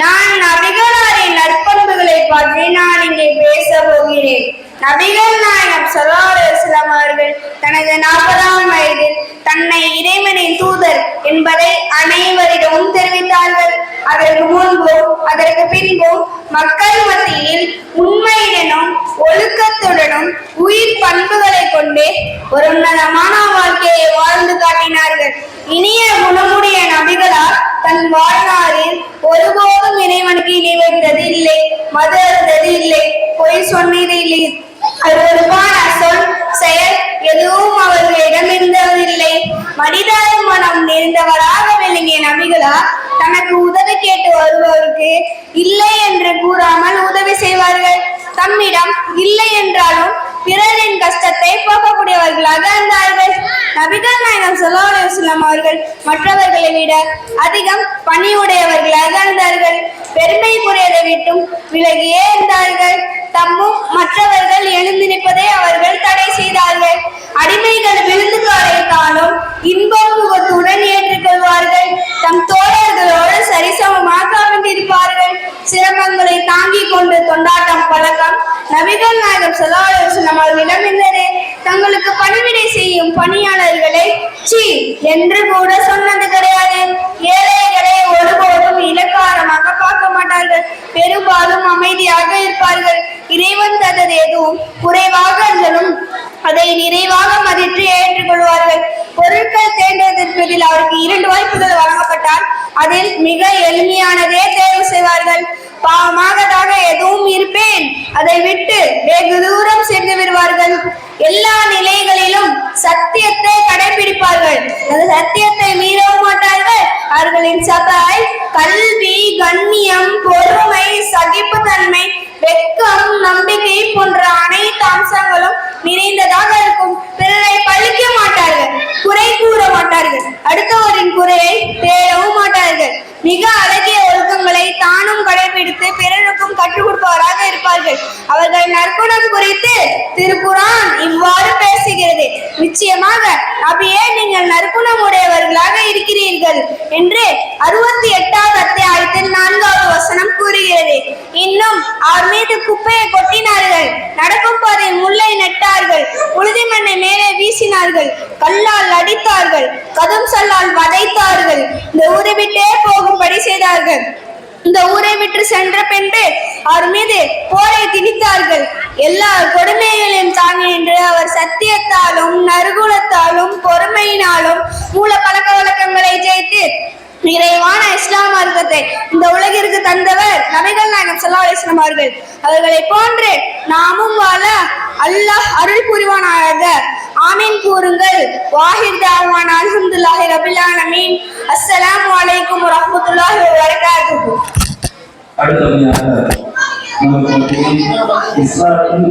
நான் நபிகளாரின் நற்பண்புகளை பற்றி நான் இங்கே பேச போகிறேன். நபிகள் நாயகம் ஸல்லல்லாஹு அவர்கள் தனது நாற்பதாம் வயதில் தன்னை இறைவனின் தூதர் என்பதை அனைவரிடமும் தெரிவித்தார்கள். அதற்கு முன்போ அதற்கு பின்போ மக்கள் மத்தியில் உண்மையுடனும் ஒழுக்கத்துடனும் உயிர் பண்புகளை கொண்டு ஒரு உன்னதமான வாழ்க்கையை வாழ்ந்து காட்டினார்கள். இனிய குணமுடைய நபிகளால் தன் வாழ்நாள் ஒருபோதும் இறைவனுக்கு இணை வைத்தது இல்லை மது அருந்தது இல்லை பொய் சொன்னது இல்லை. அருவருப்பான சொல் செயல் எதுவும் அவர்களிடம் இருந்ததில்லை. மனம் நிறைந்தவராக விளங்கிய நபிகளார் தனக்கு உதவி கேட்டு வருபவருக்கு இல்லை என்று கூறாமல் உதவி செய்வார்கள். தம்மிடம் இல்லை என்றாலும் பிறரின் கஷ்டத்தை போக்கக்கூடியவர்களாக அந்த நபிகள் நாயகம் ஸல்லல்லாஹு அவர்கள் மற்றவர்களை விட அதிகம் பணியுடையவர்களாக இருந்தார்கள் பெருமை பெருமைக்குரியதை விட்டும் விலகியே இருந்தார்கள் தம்மும் மற்றவர்கள் எழுந்து நிற்பதை அவர்கள் தடை செய்தார்கள். அடிமைகள் விழுந்து காலைத்தாலும் இன்பம் முகத்துடன் ஏற்றுக்கொள்வார்கள். தம் தோழர்களோடு சரிசமமாக அமர்ந்திருப்பார்கள். சிரமங்களை தாங்கிக் கொண்டு தொண்டாட்டம் பழக்கம். நபிகள் நாயகம் ஸல்லல்லாஹு அவர்களிடம் இருந்தது தங்களுக்கு பணிவிடை செய்யும் பணியாளர்களை சி என்று கூட சொன்னது கிடையாது. ஏழைகளை ஒருபோதும் இலக்காரமாக பார்க்க மாட்டார்கள். பெரும்பாலும் அமைதியாக இருப்பார்கள். இறைவன் தந்தது எதுவும் குறைவாக இருந்தாலும் அதை நிறைவாக மதித்து ஏற்றுக்கொள்வார்கள். பொருட்கள் தேர்ந்தெடுப்பதில் அவருக்கு இரண்டு வாய்ப்புகள் வழங்கப்பட்டால் அதில் மிக எளிமையானதே தேர்வு செய்வார்கள். பாவமாகதாக எதுவும் இருப்பேன். அதை விட்டு வெகு தூரம் சென்று எல்லா நிலைகளிலும் சத்தியத்தை கடைபிடிப்பார்கள். அந்த சத்தியத்தை மீறவும் மாட்டார்கள். அவர்களின் சபை கல்வி கண்ணியம் பொறுமை சகிப்புத்தன்மை வெக்கம் நம்பிக்கை போன்ற அனைத்து அம்சங்களும் நிறைந்ததாக இருக்கும். பிறரை பழிக்க மாட்டார்கள் குறை கூற மாட்டார்கள். அடுத்தவரின் குறையை தேடவும் மாட்டார்கள். மிக அழகிய ஒழுக்கங்களை தானும் கடைபிடித்து பிறருக்கும் கற்றுக் கொடுப்பவராக இருப்பார்கள் அவர்கள் நற்குணம் குறித்து திருக்குரான் இவ்வாறு பேசுகிறது. நிச்சயமாக அப்படியே நீங்கள் நற்குணம் உடையவர்களாக இருக்கிறீர்கள் என்று அறுபத்தி எட்டாவது அத்தியாயத்தில் நான்காவது வசனம் கூறுகிறது. இன்னும் அவர் மீது குப்பையை கொட்டினார்கள். நடக்கும் பாதையில் முல்லை நட்டார்கள். உழுதி மண்ணை மேலே வீசினார்கள். கல்லால் அடித்தார்கள். கதும் சொல்லால் வதைத்தார்கள். இந்த ஊரை விட்டே போகும்படி செய்தார்கள். இந்த ஊரை விட்டு சென்ற பின்பு அவர் மீது போரை திணித்தார்கள். எல்லா கொடுமை தான் என்று அவர் சத்தியத்தாலும் நறுகுணத்தாலும் பொறுமையினாலும் மூல பழக்க வழக்கங்களை ஜெயித்து நிறைவான இஸ்லாம் மார்க்கத்தை இந்த உலகிற்கு தந்தவர் நபிகள் நாயகம் ஸல்லல்லாஹு அலைஹி அவர்கள். அவர்களை போன்று நாமும் வாழ அல்லாஹ் அருள் புரிவானாக. ஆமீன் கூறுங்கள். வாஹிர் தாவான் அல்ஹம்துல்லாஹி ரபில் ஆலமீன். அஸ்ஸலாமு அலைக்கும் வரஹ்மத்துல்லாஹி வபரகாத்துஹு. அடுத்தபடியாக நமக்கு இஸ்லாத்தின்